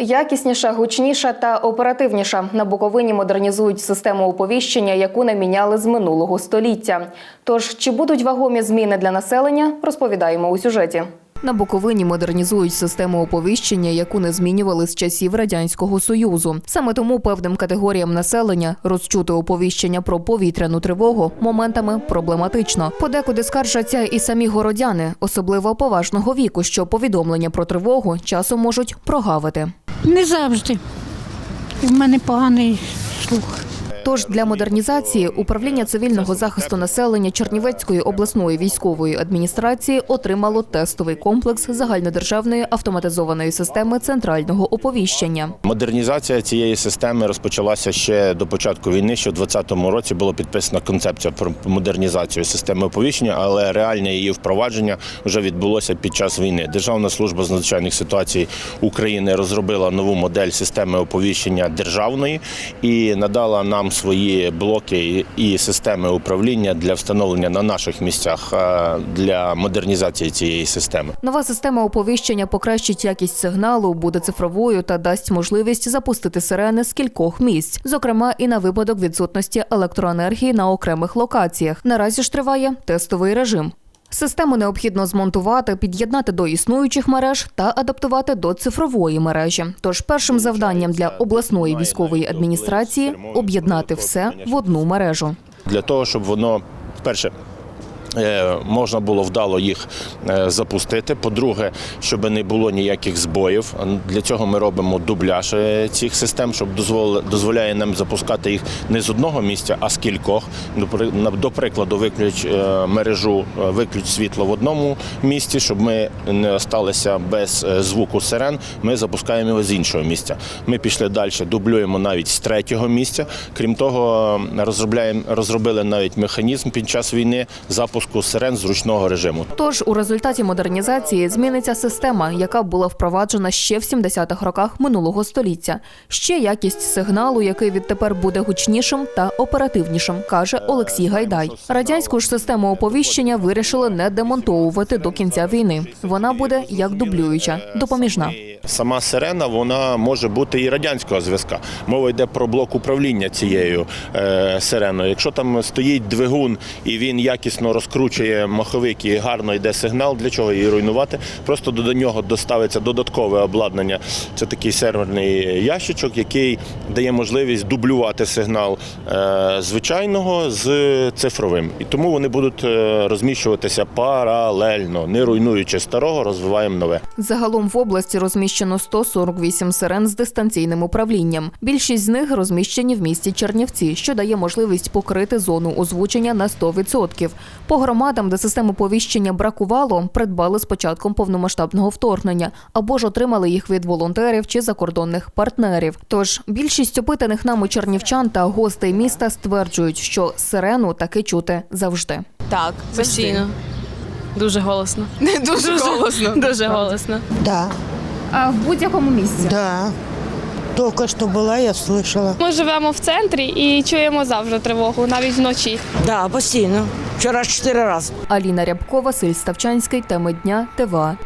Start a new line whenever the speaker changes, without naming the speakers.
Якісніша, гучніша та оперативніша на Буковині модернізують систему оповіщення, яку не міняли з минулого століття. Тож чи будуть вагомі зміни для населення, розповідаємо у сюжеті. На Буковині модернізують систему оповіщення, яку не змінювали з часів радянського союзу. Саме тому певним категоріям населення розчути оповіщення про повітряну тривогу моментами проблематично. Подекуди скаржаться і самі городяни, особливо поважного віку, що повідомлення про тривогу часом можуть прогавити.
Не завжди. В мене поганий слух.
Тож для модернізації управління цивільного захисту населення Чернівецької обласної військової адміністрації отримало тестовий комплекс загальнодержавної автоматизованої системи центрального оповіщення.
Модернізація цієї системи розпочалася ще до початку війни. Ще у 2020 році була підписана концепція про модернізацію системи оповіщення, але реальне її впровадження вже відбулося під час війни. Державна служба з надзвичайних ситуацій України розробила нову модель системи оповіщення державної і надала нам свої блоки і системи управління для встановлення на наших місцях е, для модернізації цієї системи.
Нова система оповіщення покращить якість сигналу, буде цифровою та дасть можливість запустити сирени з кількох місць, зокрема і на випадок відсутності електроенергії на окремих локаціях. Наразі ж триває тестовий режим. Систему необхідно змонтувати, під'єднати до існуючих мереж та адаптувати до цифрової мережі. Тож першим завданням для обласної військової адміністрації об'єднати все в одну мережу.
для того, щоб воно перше. Е, Можна було вдало їх е, запустити. По-друге, щоб не було ніяких збоїв. Для цього ми робимо дубляж е, цих систем, щоб дозволяє нам запускати їх не з одного місця, а з кількох. До прикладу, виключ мережу, виключ світло в одному місці, щоб ми не осталися без звуку сирен. Ми запускаємо його з іншого місця. Ми пішли далі, дублюємо навіть з третього місця. Крім того, розробляємо розробили навіть механізм під час війни запуску сирен з ручного режиму.
Тож у результаті модернізації зміниться система, яка була впроваджена ще в 70-х роках минулого століття. Ще якість сигналу, який відтепер буде гучнішим та оперативнішим, каже Олексій Гайдай. Радянську ж систему оповіщення вирішили не демонтовувати до кінця війни. Вона буде як дублююча, допоміжна.
Сама сирена вона може бути і радянського зв'язка. Мова йде про блок управління цією е, сиреною. Якщо там стоїть двигун і він якісно розкручує маховик і гарно йде сигнал, для чого її руйнувати? Просто до нього доставиться додаткове обладнання. Це такий серверний ящичок, який дає можливість дублювати сигнал е, звичайного з цифровим. І тому вони будуть е, розміщуватися паралельно, не руйнуючи старого, розвиваємо нове.
Загалом в області розміщено 148 сирен з дистанційним управлінням. Більшість з них розміщені в місті Чернівці, що дає можливість покрити зону озвучення на 100%. По громадам, де систем оповіщення бракувало, придбали з початком повномасштабного вторгнення або ж отримали їх від волонтерів чи закордонних партнерів. Тож більшість опитаних нами чернівчан та гостей міста стверджують, що сирену таки чути завжди.
Так, постійно. Дуже голосно.
не Дуже голосно.
Дуже голосно.
Да,
А в будь-якому місці
да. Тільки що була, я слышала.
Ми живемо в центрі і чуємо завжди тривогу, навіть вночі.
Да, постійно. Вчора чотири рази.
Аліна Рябко, Василь Ставчанський. Теми дня ТВА